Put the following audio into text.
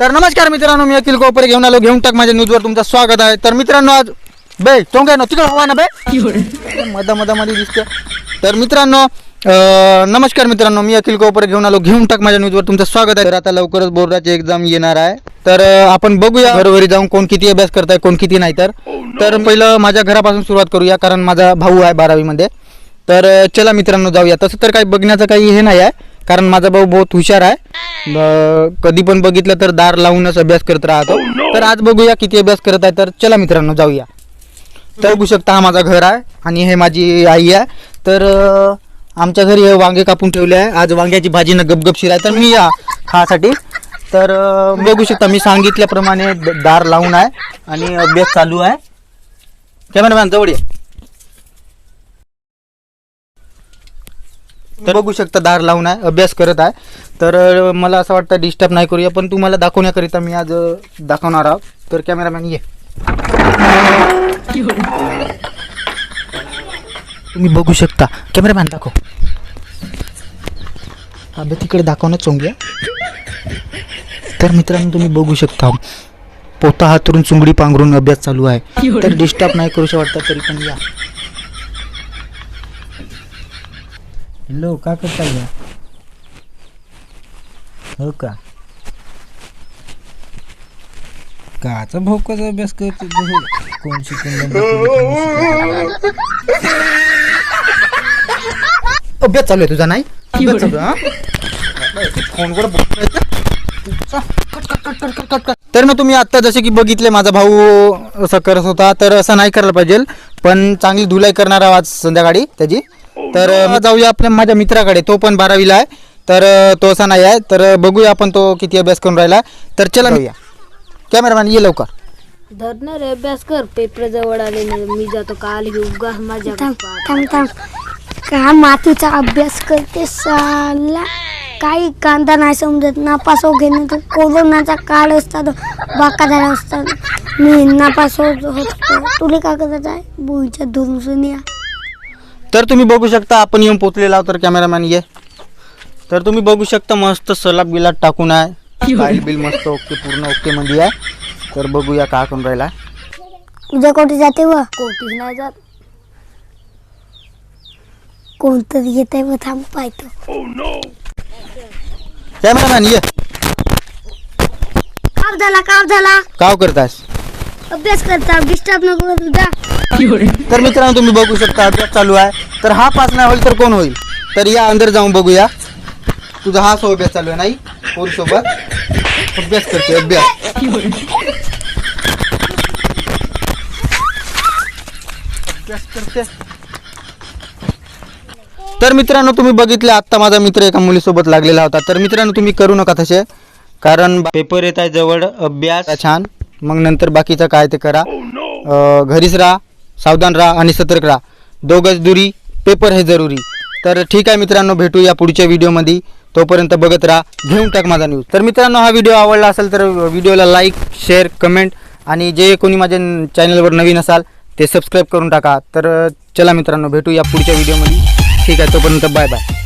तर नमस्कार मित्रांनो मी अखिल कोपरे घेऊन आलो घेऊन टाक माझ्या न्यूजवर तुमचं स्वागत आहे. तर मित्रांनो आज बे चोंगे ना तिकडे हवा ना बे? मधा मधामध्ये दिसतं तर मित्रांनो नमस्कार मित्रांनो मी अखिल कोपरे घेऊन आलो घेऊन टाक माझ्या न्यूजवर तुमचं स्वागत आहे. तर आता लवकरच बोर्डाची एक्झाम येणार आहे. तर आपण बघूया घरोघरी जाऊन कोण किती अभ्यास करताय कोण किती नाही तर. तर पहिलं माझ्या घरापासून सुरुवात करूया कारण माझा भाऊ आहे बारावीमध्ये. तर चला मित्रांनो जाऊया. तसं तर काही बघण्याचं काही हे नाही आहे. कारण माझा भाऊ बहुत हुशार आहे. कधी पण बघितलं तर दार लावूनच अभ्यास करत राहतो. तर आज बघूया किती अभ्यास करत आहे. तर चला मित्रांनो जाऊया. तर बघू शकता हा माझा घर आहे आणि हे माझी आई आहे. तर आमच्या घरी हे वांगे कापून ठेवले आहे. आज वांग्याची भाजी न गपगपशीर आहे तर मी या खासाठी. तर बघू शकता मी सांगितल्याप्रमाणे दार लावून आहे आणि अभ्यास चालू आहे. कॅमेरामॅन जवळ ये. तर बघू शकता दार लावून आहे अभ्यास करत आहे. तर मला असं वाटतं डिस्टर्ब नाही करूया पण तुम्हाला दाखवण्याकरिता मी आज दाखवणार आहोत. तर कॅमेरामॅन ये. तुम्ही बघू शकता. कॅमेरामॅन दाखव. अबे तिकडे दाखवणंच चोंगूया तर मित्रांनो तुम्ही बघू शकता. पोता हातरून चुंगडी पांघरून अभ्यास चालू आहे. तर डिस्टर्ब नाही करू वाटतं तरी पण या. हॅलो का करता या हो का काचा भोकाचा अभ्यास करते? कोण शिकून अभ्यास चालू आहे तुझा नाही अभ्यास चालू आहे, हा? फोनवर बोलतोय का? Cut, cut, cut, cut, cut, cut. तर मग तुम्ही आता जसे की बघितले माझा भाऊ असं करत होता तर असं नाही करायला पाहिजे पण चांगली धुलाई करणार आहोत आज संध्याकाळी त्याची तर जाऊया आपल्या माझ्या मित्राकडे. तो पण बारावीला आहे. तर तो असा नाही आहे. तर बघूया आपण तो किती अभ्यास करून राहिला. तर चला जाऊया. कॅमेरामॅन ये लवकर. धरणार रे अभ्यास कर. पेपर जवळ आले नाही. मी जातो काल घेऊ उगा माझ्या थांब थांब थांब. का मातीचा अभ्यास करते साला? काही कांदा नाही समजत. नापास हो घेणे तर कोरोनाचा काळ असतात बाका झाला असतात मी नापास होत होतो. तुला का करत आहे? बुईच्या या. तर तुम्ही बघू शकता आपण येऊन पोचलेला आहोत तर कॅमेरामॅन ये. तर तुम्ही बघू शकता मस्त सलाब बिलाट टाकून आहे. फाईल बिल मस्त ओके पूर्ण ओके मध्ये आहे. तर बघूया का करून राहिला. उद्या कुठे जाते व? कोटीच नाही जात. कोणतरी येत आहे व थांब पाहतो. कॅमेरामॅन ये. काव झाला काव झाला. काव करतास? अभ्यास करता डिस्टर्ब नको करू जा तर मित्रांनो तुम्ही बघू शकता अभ्यास चालू आहे. तर हा पास नाही होईल तर कोण होईल? तर या अंदर जाऊन बघूया. तुझा हा सो अभ्यास चालू आहे नाही? पोरी सोबत अभ्यास करते अभ्यास. करते तर मित्रांनो तुम्ही बघितले आत्ता माझा मित्र एका मुलीसोबत लागलेला होता. तर मित्रांनो तुम्ही करू नका तसे कारण पेपर येत आहे जवळ अभ्यास. छान. मग नंतर बाकीचं काय ते करा. घरीच राहा. सावधान राहा आणि सतर्क राहा. दोघंच दुरी पेपर हे जरुरी. तर ठीक आहे मित्रांनो भेटू या पुढच्या व्हिडिओमध्ये. तोपर्यंत बघत राहा घेऊन टाक माझा न्यूज तर मित्रांनो हा व्हिडिओ आवडला असेल तर व्हिडिओला लाईक शेअर कमेंट आणि जे कोणी माझ्या चॅनलवर नवीन असाल ते सबस्क्राईब करून टाका. तर चला मित्रांनो भेटू या पुढच्या व्हिडिओमध्ये. ठीक आहे तोपर्यंत बाय बाय